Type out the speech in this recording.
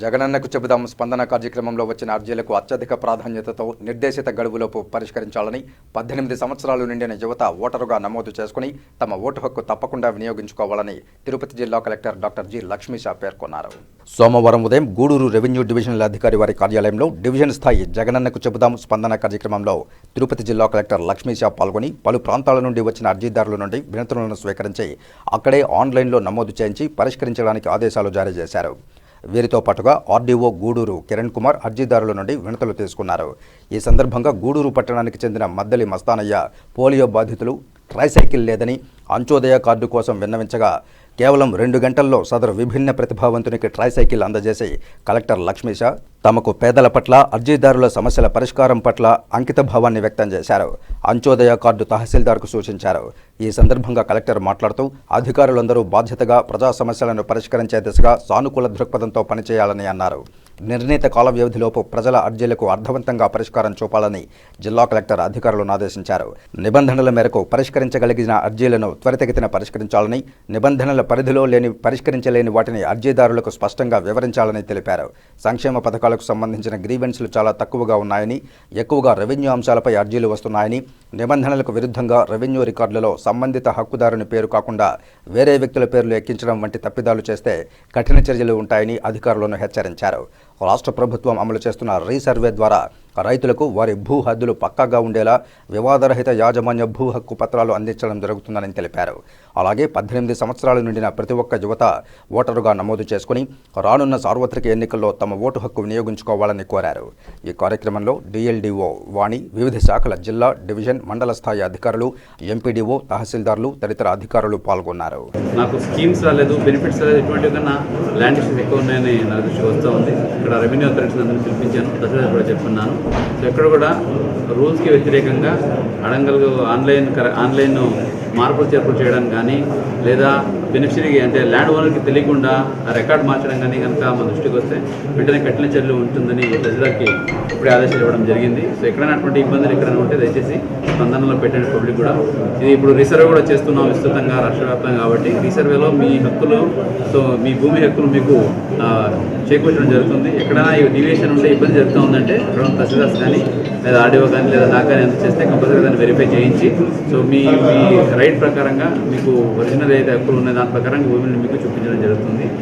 జగనన్నకు చెబుదాం స్పందన కార్యక్రమంలో వచ్చిన అర్జీలకు అత్యధిక ప్రాధాన్యతతో నిర్దేశిత గడువులోపు పరిష్కరించాలని పద్దెనిమిది సంవత్సరాలు నిండిన యువత ఓటరుగా నమోదు చేసుకుని తమ ఓటు హక్కు తప్పకుండా వినియోగించుకోవాలని తిరుపతి జిల్లా కలెక్టర్ డాక్టర్ జి లక్ష్మీషా పేర్కొన్నారు. సోమవారం ఉదయం గూడూరు రెవెన్యూ డివిజనల్ అధికారి వారి కార్యాలయంలో డివిజన్ స్థాయి జగనన్నకు చెబుదాం స్పందన కార్యక్రమంలో తిరుపతి జిల్లా కలెక్టర్ లక్ష్మీషా పాల్గొని పలు ప్రాంతాల నుండి వచ్చిన అర్జీదారుల నుండి వినతులను స్వీకరించి అక్కడే ఆన్లైన్లో నమోదు చేయించి పరిష్కరించడానికి ఆదేశాలు జారీ చేశారు. వీరితో పాటుగా ఆర్డీఓ గూడూరు కిరణ్ కుమార్ అర్జీదారుల నుండి వినతులు తీసుకున్నారు. ఈ సందర్భంగా గూడూరు పట్టణానికి చెందిన మద్దలి మస్తానయ్య పోలియో బాధితులు ట్రైసైకిల్ లేదని అంచోదయ కార్డు కోసం విన్నవించగా కేవలం రెండు గంటల్లో సదరు విభిన్న ప్రతిభావంతునికి ట్రైసైకిల్ అందజేసి కలెక్టర్ లక్ష్మీష తమకు పేదల పట్ల అర్జీదారుల సమస్యల పరిష్కారం పట్ల అంకిత భావాన్ని వ్యక్తం చేశారు. అంచోదయ కార్డు తహసీల్దార్కు సూచించారు. ఈ సందర్భంగా కలెక్టర్ మాట్లాడుతూ అధికారులందరూ బాధ్యతగా ప్రజా సమస్యలను పరిష్కరించే దిశగా సానుకూల దృక్పథంతో పనిచేయాలని అన్నారు. నిర్ణీత కాల వ్యవధిలోపు ప్రజల అర్జీలకు అర్థవంతంగా పరిష్కారం చూపాలని జిల్లా కలెక్టర్ అధికారులను ఆదేశించారు. నిబంధనల మేరకు పరిష్కరించగలిగిన అర్జీలను త్వరితగతిన పరిష్కరించాలని నిబంధనల పరిధిలో లేని పరిష్కరించలేని వాటిని అర్జీదారులకు స్పష్టంగా వివరించాలని తెలిపారు. సంక్షేమ పథకాలకు సంబంధించిన గ్రీవెన్స్లు చాలా తక్కువగా ఉన్నాయని ఎక్కువగా రెవెన్యూ అంశాలపై అర్జీలు వస్తున్నాయని నిబంధనలకు విరుద్ధంగా రెవెన్యూ రికార్డులలో సంబంధిత హక్కుదారుని పేరు కాకుండా వేరే వ్యక్తుల పేర్లు ఎక్కించడం వంటి తప్పిదాలు చేస్తే కఠిన చర్యలు ఉంటాయని అధికారులను హెచ్చరించారు. రాష్ట్ర ప్రభుత్వం అమలు చేస్తున్న రీసర్వే ద్వారా రైతులకు వారి భూ హద్దులు పక్కాగా ఉండేలా వివాదరహిత యాజమాన్య భూ హక్కు పత్రాలు అందించడం జరుగుతుందని తెలిపారు. అలాగే పద్దెనిమిది సంవత్సరాల నుండిన ప్రతి ఒక్క యువత ఓటరుగా నమోదు చేసుకుని రానున్న సార్వత్రిక ఎన్నికల్లో తమ ఓటు హక్కు వినియోగించుకోవాలని కోరారు. ఈ కార్యక్రమంలో డిఎల్డిఓ వాణి వివిధ శాఖల జిల్లా డివిజన్ మండల స్థాయి అధికారులు ఎంపీడీఓ తహసీల్దార్లు తదితర అధికారులు పాల్గొన్నారు. నాకు స్కీమ్స్ రాలేదు బెనిఫిట్స్ రాలేదు ఇటువంటి కన్నా ల్యాండ్ ఇష్యూస్ ఎక్కువ ఉన్నాయని నా దృష్టికి వస్తూ ఉంది. ఇక్కడ రెవెన్యూ అథారిటీస్ అందరినీ పిలిపించాను దశరథ కూడా చెప్తున్నాను సో ఎక్కడ కూడా రూల్స్కి వ్యతిరేకంగా అడంగల్ ఆన్లైన్ ఆన్లైన్ మార్పులు చేర్పులు చేయడం కానీ లేదా బెనిఫిషరీకి అంటే ల్యాండ్ ఓనర్కి తెలియకుండా ఆ రికార్డ్ మార్చడం కానీ కనుక మన దృష్టికి వస్తే వెంటనే కఠిన చర్యలు ఉంటుందని ప్రజలకి ఇప్పుడే ఆదేశాలు ఇవ్వడం జరిగింది. సో ఎక్కడైనా అటువంటి ఇబ్బందులు ఎక్కడైనా ఉంటే దయచేసి స్పందనలో పెట్టిన పబ్లిక్ కూడా. ఇది ఇప్పుడు రీసర్వే కూడా చేస్తున్నాం విస్తృతంగా రాష్ట్ర వ్యాప్తంగా కాబట్టి రీసర్వేలో మీ హక్కులు సో మీ భూమి హక్కులు మీకు చేకూర్చడం జరుగుతుంది. ఎక్కడైనా ఈ డివియేషన్ ఉంటే ఇబ్బంది జరుగుతూ ఉందంటే అక్కడ ఉన్న తహసీల్దార్స్ కానీ లేదా ఆర్డీఓ కానీ లేదా నాకు కానీ ఎంత చేస్తే కంపల్సరీ దాన్ని వెరిఫై చేయించి సో మీ మీ రైట్ ప్రకారంగా మీకు ఒరిజినల్ ఏదైతే హక్కులు ఉన్నాయి దాని ప్రకారం భూమిని మీకు చూపించడం జరుగుతుంది.